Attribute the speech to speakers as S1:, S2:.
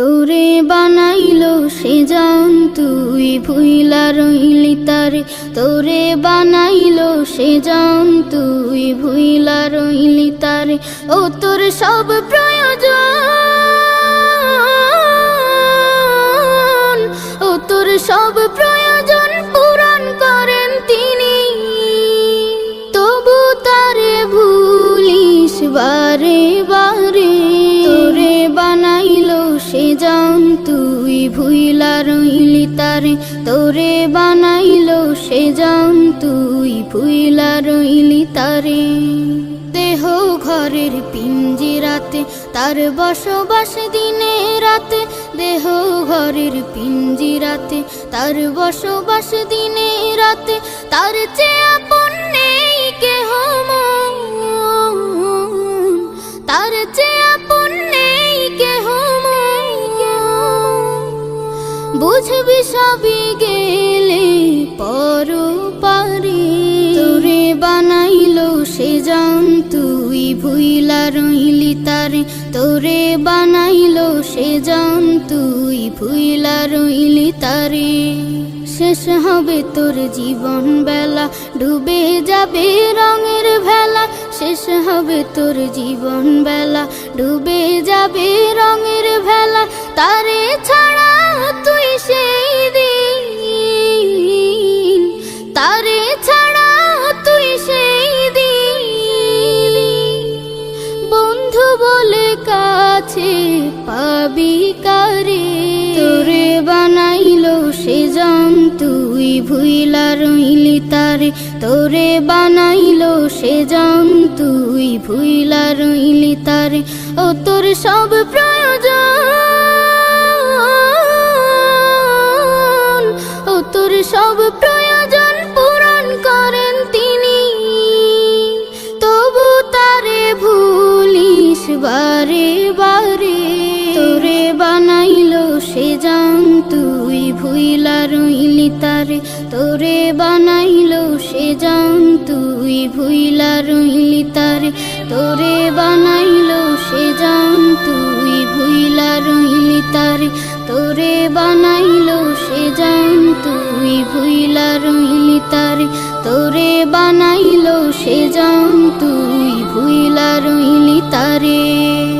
S1: তোরে বানাইল সে জান, তুই ভুইলা রইলি তারে। তোরে বানাইল সে জান, তুই ভুইলা রইলি তারে। ও তোর সব প্রয়োজন, ও তোর সব প্রয়োজন পূরণ করেন তিনি। তবু তারে ভুলিস বারে তোরে বানাইল, সে জান তুই ফুইলা রইলি তারে। দেহ ঘরের পিঞ্জিরাতে, তার বসবাস দিনে রাতে। দেহ ঘরের পিঞ্জিরাতে, তার বসবাস দিনে রাতে। তার চেয়ে সবই গেলে পর তোরে বানাইলো সে জান, তুই ভুইলা রইলি তারে। তোরে বানাইলো সে তুই ভুইলা রইলি তারে। শেষ হবে তোর জীবন বেলা, ডুবে যাবে রঙের ভেলা। শেষ হবে তোর জীবন বেলা, ডুবে যাবে রঙের ভেলা। তারে ছাড়া পাবি কারে? তোরে বানাইলো সে জান, তুই ভুইলা রইলি তারে। তোরে বানাইলো সে জান, তুই ভুইলা রইলি তারে। ও তোর সব প্রয়োজন, ও তোর সব প্রয়োজন পূরণ করেন তিনি। তবু তারে ভুলিস বারে। তারে বানাইলো সে জান, তুই ভুইলা রইলি তারে। তোরে বানাইলো সে জান, তুই ভুইলা রইলি তারে। তোরে বানাইল সে জান, তুই ভুইলা রইলি তারে। তোরে বানাইলো সে জান, তুই ভুইলা রইলি তারে।